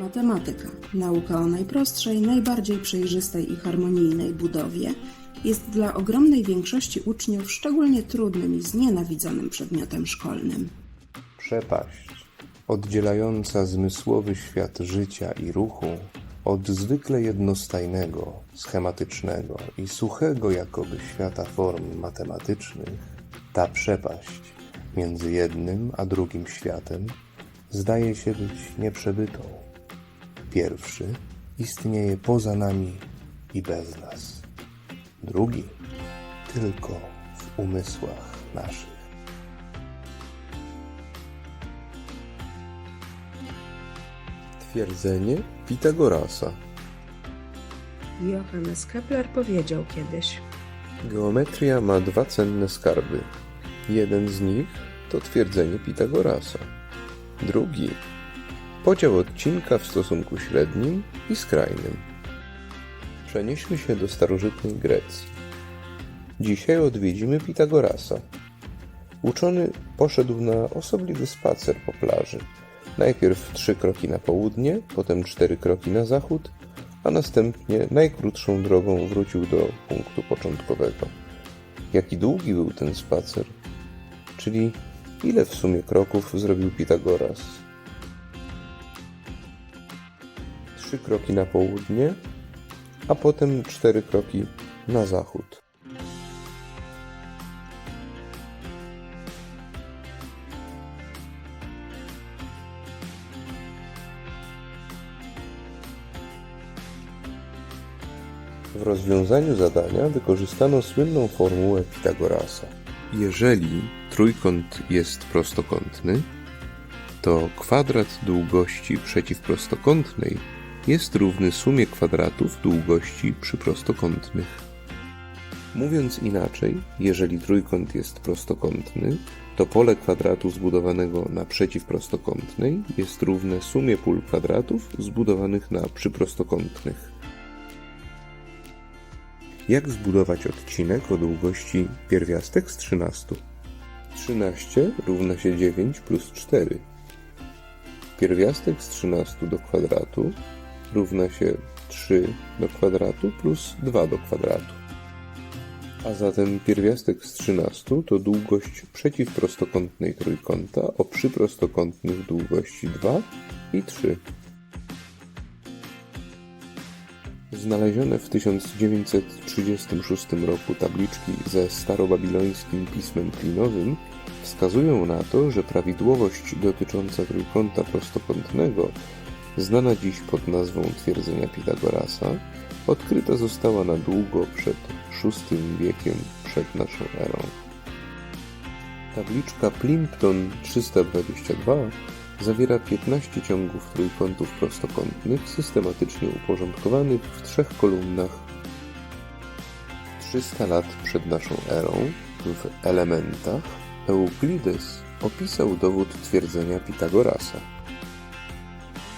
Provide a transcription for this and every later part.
Matematyka, nauka o najprostszej, najbardziej przejrzystej i harmonijnej budowie, jest dla ogromnej większości uczniów szczególnie trudnym i znienawidzonym przedmiotem szkolnym. Przepaść, oddzielająca zmysłowy świat życia i ruchu od zwykle jednostajnego, schematycznego i suchego jakoby świata form matematycznych, ta przepaść między jednym a drugim światem zdaje się być nieprzebytą. Pierwszy istnieje poza nami i bez nas. Drugi tylko w umysłach naszych. Twierdzenie Pitagorasa. Johannes Kepler powiedział kiedyś: Geometria ma dwa cenne skarby. Jeden z nich to twierdzenie Pitagorasa. Drugi podział odcinka w stosunku średnim i skrajnym. Przenieśmy się do starożytnej Grecji. Dzisiaj odwiedzimy Pitagorasa. Uczony poszedł na osobliwy spacer po plaży. Najpierw trzy kroki na południe, potem cztery kroki na zachód, a następnie najkrótszą drogą wrócił do punktu początkowego. Jaki długi był ten spacer? Czyli ile w sumie kroków zrobił Pitagoras? Trzy kroki na południe, a potem cztery kroki na zachód. W rozwiązaniu zadania wykorzystano słynną formułę Pitagorasa. Jeżeli trójkąt jest prostokątny, to kwadrat długości przeciwprostokątnej jest równy sumie kwadratów długości przyprostokątnych. Mówiąc inaczej, jeżeli trójkąt jest prostokątny, to pole kwadratu zbudowanego na przeciwprostokątnej jest równe sumie pól kwadratów zbudowanych na przyprostokątnych. Jak zbudować odcinek o długości pierwiastek z 13? 13 równa się 9 plus 4. Pierwiastek z 13 do kwadratu równa się 3 do kwadratu plus 2 do kwadratu. A zatem pierwiastek z 13 to długość przeciwprostokątnej trójkąta o przyprostokątnych długości 2 i 3. Znalezione w 1936 roku tabliczki ze starobabilońskim pismem klinowym wskazują na to, że prawidłowość dotycząca trójkąta prostokątnego, znana dziś pod nazwą twierdzenia Pitagorasa, odkryta została na długo przed VI wiekiem przed naszą erą. Tabliczka Plimpton 322 zawiera 15 ciągów trójkątów prostokątnych systematycznie uporządkowanych w trzech kolumnach. 300 lat przed naszą erą, w elementach, Euklides opisał dowód twierdzenia Pitagorasa.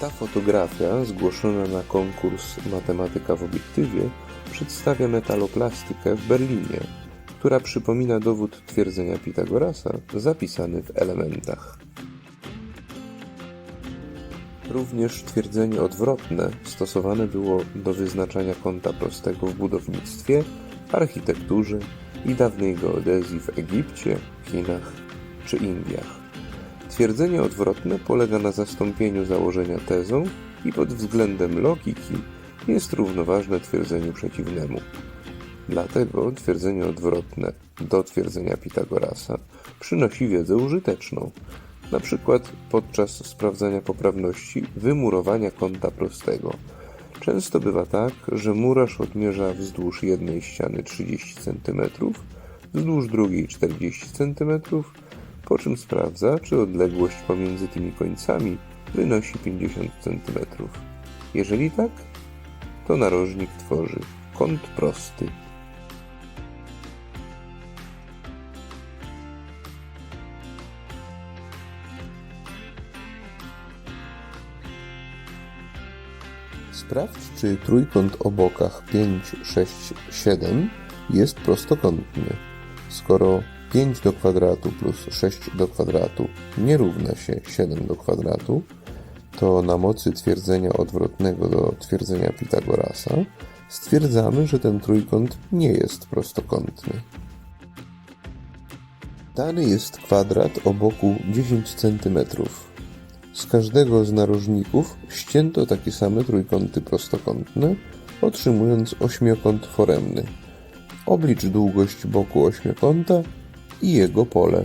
Ta fotografia, zgłoszona na konkurs Matematyka w obiektywie, przedstawia metaloplastykę w Berlinie, która przypomina dowód twierdzenia Pitagorasa zapisany w elementach. Również twierdzenie odwrotne stosowane było do wyznaczania kąta prostego w budownictwie, architekturze i dawnej geodezji w Egipcie, Chinach czy Indiach. Twierdzenie odwrotne polega na zastąpieniu założenia tezą i pod względem logiki jest równoważne twierdzeniu przeciwnemu. Dlatego twierdzenie odwrotne do twierdzenia Pitagorasa przynosi wiedzę użyteczną, na przykład podczas sprawdzania poprawności wymurowania kąta prostego. Często bywa tak, że murarz odmierza wzdłuż jednej ściany 30 cm, wzdłuż drugiej 40 cm, po czym sprawdza, czy odległość pomiędzy tymi końcami wynosi 50 cm. Jeżeli tak, to narożnik tworzy kąt prosty. Sprawdź, czy trójkąt o bokach 5, 6, 7 jest prostokątny. Skoro 5 do kwadratu plus 6 do kwadratu nie równa się 7 do kwadratu, to na mocy twierdzenia odwrotnego do twierdzenia Pitagorasa stwierdzamy, że ten trójkąt nie jest prostokątny. Dany jest kwadrat o boku 10 cm. Z każdego z narożników ścięto takie same trójkąty prostokątne, otrzymując ośmiokąt foremny. Oblicz długość boku ośmiokąta jego pole.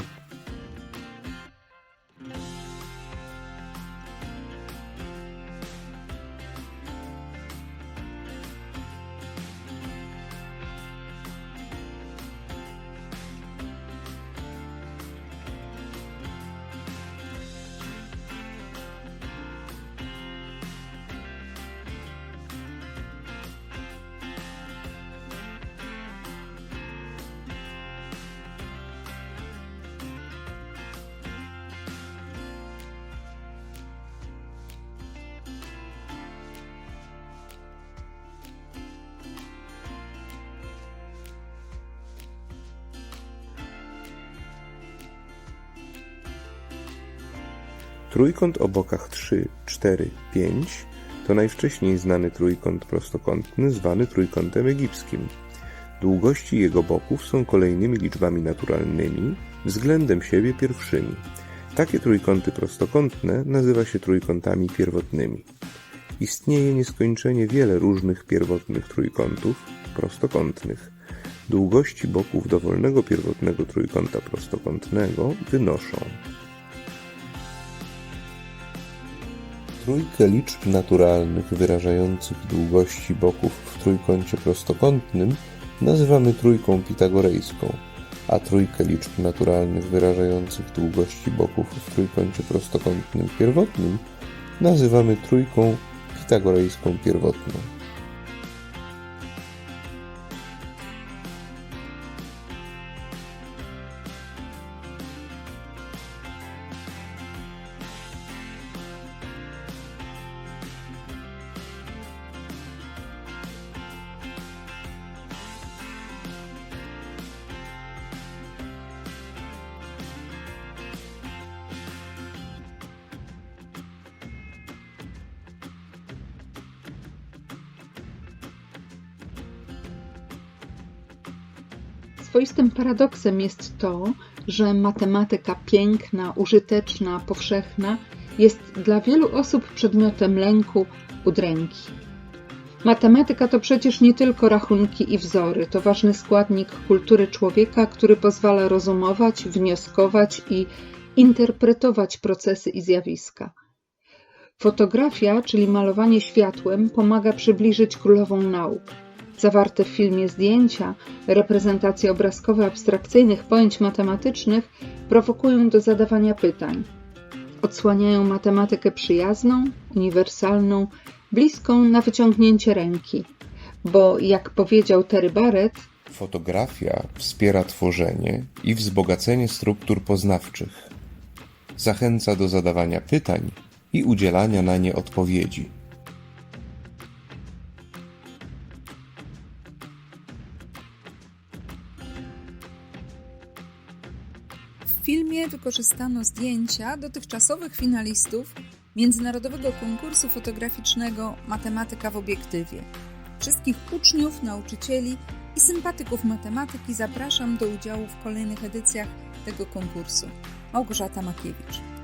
Trójkąt o bokach 3, 4, 5 to najwcześniej znany trójkąt prostokątny zwany trójkątem egipskim. Długości jego boków są kolejnymi liczbami naturalnymi względem siebie pierwszymi. Takie trójkąty prostokątne nazywa się trójkątami pierwotnymi. Istnieje nieskończenie wiele różnych pierwotnych trójkątów prostokątnych. Długości boków dowolnego pierwotnego trójkąta prostokątnego wynoszą Trójkę liczb naturalnych wyrażających długości boków w trójkącie prostokątnym nazywamy trójką pitagorejską, a trójkę liczb naturalnych wyrażających długości boków w trójkącie prostokątnym pierwotnym nazywamy trójką pitagorejską pierwotną. Swoistym paradoksem jest to, że matematyka piękna, użyteczna, powszechna jest dla wielu osób przedmiotem lęku, udręki. Matematyka to przecież nie tylko rachunki i wzory, to ważny składnik kultury człowieka, który pozwala rozumować, wnioskować i interpretować procesy i zjawiska. Fotografia, czyli malowanie światłem, pomaga przybliżyć królową nauk. Zawarte w filmie zdjęcia, reprezentacje obrazkowe abstrakcyjnych pojęć matematycznych prowokują do zadawania pytań. Odsłaniają matematykę przyjazną, uniwersalną, bliską na wyciągnięcie ręki. Bo, jak powiedział Terry Barrett, Fotografia wspiera tworzenie i wzbogacenie struktur poznawczych. Zachęca do zadawania pytań i udzielania na nie odpowiedzi. Wykorzystano zdjęcia dotychczasowych finalistów Międzynarodowego Konkursu Fotograficznego Matematyka w obiektywie. Wszystkich uczniów, nauczycieli i sympatyków matematyki zapraszam do udziału w kolejnych edycjach tego konkursu. Małgorzata Makiewicz.